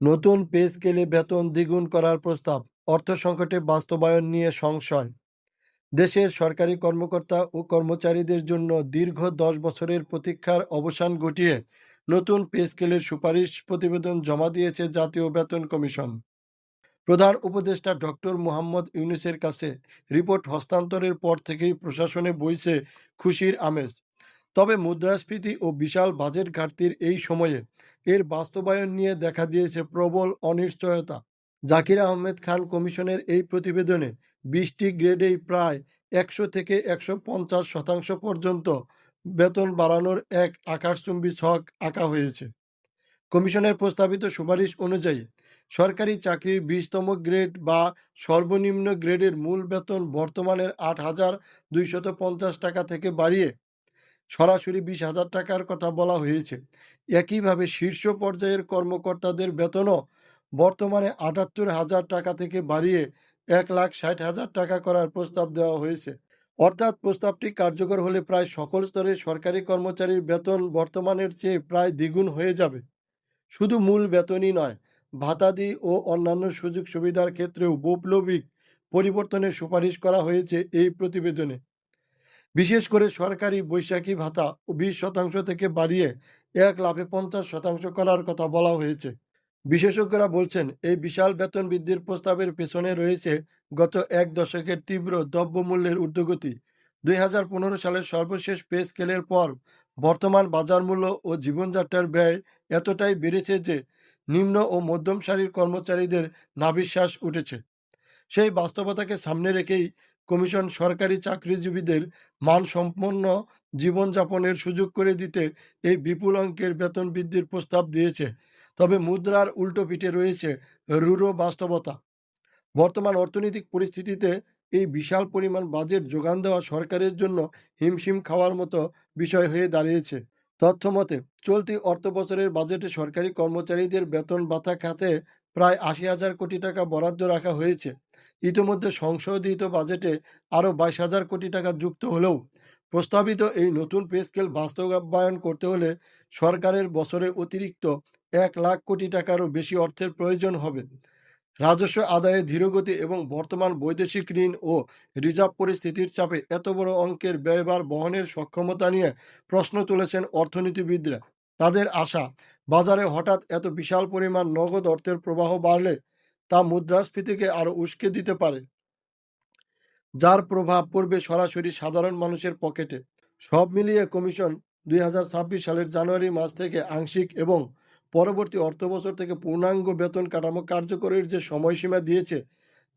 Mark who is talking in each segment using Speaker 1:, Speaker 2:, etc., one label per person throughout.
Speaker 1: নতুন পে স্কেলে বেতন দ্বিগুণ করার প্রস্তাব, অর্থ সংকটে বাস্তবায়ন নিয়ে সংশয়। দেশের সরকারি কর্মকর্তা ও কর্মচারীদের জন্য দীর্ঘ দশ বছরের প্রতীক্ষার অবসান ঘটিয়ে নতুন পে স্কেলের সুপারিশ প্রতিবেদন জমা দিয়েছে জাতীয় বেতন কমিশন। প্রধান উপদেষ্টা ডক্টর মোহাম্মদ ইউনুসের কাছে রিপোর্ট হস্তান্তরের পর থেকেই প্রশাসনে বইছে খুশির আমেজ। তবে মুদ্রাস্ফীতি ও বিশাল বাজেট ঘাটতির এই সময়ে এর বাস্তবায়ন নিয়ে দেখা দিয়েছে প্রবল অনিশ্চয়তা। জাকির আহমেদ খান কমিশনের এই প্রতিবেদনে বিশটি গ্রেডেই প্রায় একশো থেকে একশো পঞ্চাশ শতাংশ পর্যন্ত বেতন বাড়ানোর এক আকাশচুম্বী ছক আঁকা হয়েছে। কমিশনের প্রস্তাবিত সুপারিশ অনুযায়ী সরকারি চাকরির বিশতম গ্রেড বা সর্বনিম্ন গ্রেডের মূল বেতন বর্তমানের আট হাজার দুইশত পঞ্চাশ টাকা থেকে বাড়িয়ে সরাসরি বিশ হাজার টাকার কথা বলা হয়েছে। একইভাবে শীর্ষ পর্যায়ের কর্মকর্তাদের বেতনও বর্তমানে আটাত্তর হাজার টাকা থেকে বাড়িয়ে এক লাখ ষাট হাজার টাকা করার প্রস্তাব দেওয়া হয়েছে। অর্থাৎ প্রস্তাবটি কার্যকর হলে প্রায় সকল স্তরের সরকারি কর্মচারীর বেতন বর্তমানের চেয়ে প্রায় দ্বিগুণ হয়ে যাবে। শুধু মূল বেতনই নয়, ভাতাদি ও অন্যান্য সুযোগ সুবিধার ক্ষেত্রেও বৈপ্লবিক পরিবর্তনের সুপারিশ করা হয়েছে এই প্রতিবেদনে। বিশেষ করে সরকারি বৈশাখী ভাতা বিশ শতাংশ থেকে বাড়িয়ে এক লাভে পঞ্চাশ শতাংশ করার কথা বলা হয়েছে। বিশেষজ্ঞরা বলছেন, এই বিশাল বেতন বৃদ্ধির প্রস্তাবের পেছনে রয়েছে গত এক দশকের তীব্র দ্রব্যমূল্যের ঊর্ধ্বগতি। দুই হাজার পনেরো সালের সর্বশেষ পে স্কেলের পর বর্তমান বাজার মূল্য ও জীবনযাত্রার ব্যয় এতটাই বেড়েছে যে নিম্ন ও মধ্যম সারির কর্মচারীদের নাভিশ্বাস উঠেছে। সেই বাস্তবতাকে সামনে রেখেই কমিশন সরকারি চাকরিজীবীদের মানসম্পন্ন জীবনযাপনের সুযোগ করে দিতে এই বিপুল অঙ্কের বেতন বৃদ্ধির প্রস্তাব দিয়েছে। তবে মুদ্রার উল্টো পিঠে রয়েছে রূঢ় বাস্তবতা। বর্তমান অর্থনৈতিক পরিস্থিতিতে এই বিশাল পরিমাণ বাজেট যোগান দেওয়া সরকারের জন্য হিমশিম খাওয়ার মতো বিষয় হয়ে দাঁড়িয়েছে। তথ্য মতে চলতি অর্থ বছরের বাজেটে সরকারি কর্মচারীদের বেতন ভাতা খাতে প্রায় আশি হাজার কোটি টাকা বরাদ্দ রাখা হয়েছে। ইতিমধ্যে সংশোধিত বাজেটে আরও বাইশ হাজার কোটি টাকা যুক্ত হলেও প্রস্তাবিত এই নতুন পে স্কেল বাস্তবায়ন করতে হলে সরকারের বছরে অতিরিক্ত এক লাখ কোটি টাকারও বেশি অর্থের প্রয়োজন হবে। রাজস্ব আদায়ে ধীরগতি এবং বর্তমান বৈদেশিক ঋণ ও রিজার্ভ পরিস্থিতির চাপে এত বড় অঙ্কের ব্যয়ভার বহনের সক্ষমতা নিয়ে প্রশ্ন তুলেছেন অর্থনীতিবিদরা। তাদের আশা, বাজারে হঠাৎ এত বিশাল পরিমাণ নগদ অর্থের প্রবাহ বাড়লে তা মুদ্রাস্ফীতিকে আরও উস্কে দিতে পারে। যার প্রভাব পড়বে সরাসরি সাধারণ মানুষের পকেটে। সব মিলিয়ে কমিশন দুই হাজার ছাব্বিশ সালের জানুয়ারি মাস থেকে আংশিক এবং পরবর্তী অর্থবছর থেকে পূর্ণাঙ্গ বেতন কাঠামো কার্যকরীর যে সময়সীমা দিয়েছে,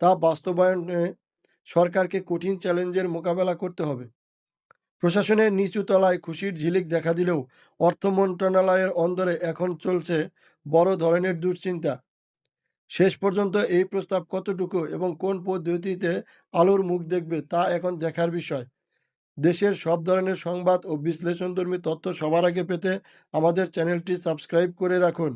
Speaker 1: তা বাস্তবায়নে সরকারকে কঠিন চ্যালেঞ্জের মোকাবেলা করতে হবে। প্রশাসনের নিচু তলায় খুশির ঝিলিক দেখা দিলেও অর্থ মন্ত্রণালয়ের অন্দরে এখন চলছে বড় ধরনের দুশ্চিন্তা। শেষ পর্যন্ত এই প্রস্তাব কতটুকু এবং কোন পদ্ধতিতে আলোর মুখ দেখবে তা এখন দেখার বিষয়। দেশের সব ধরনের সংবাদ ও বিশ্লেষণধর্মী তথ্য সবার আগে পেতে আমাদের চ্যানেলটি সাবস্ক্রাইব করে রাখুন।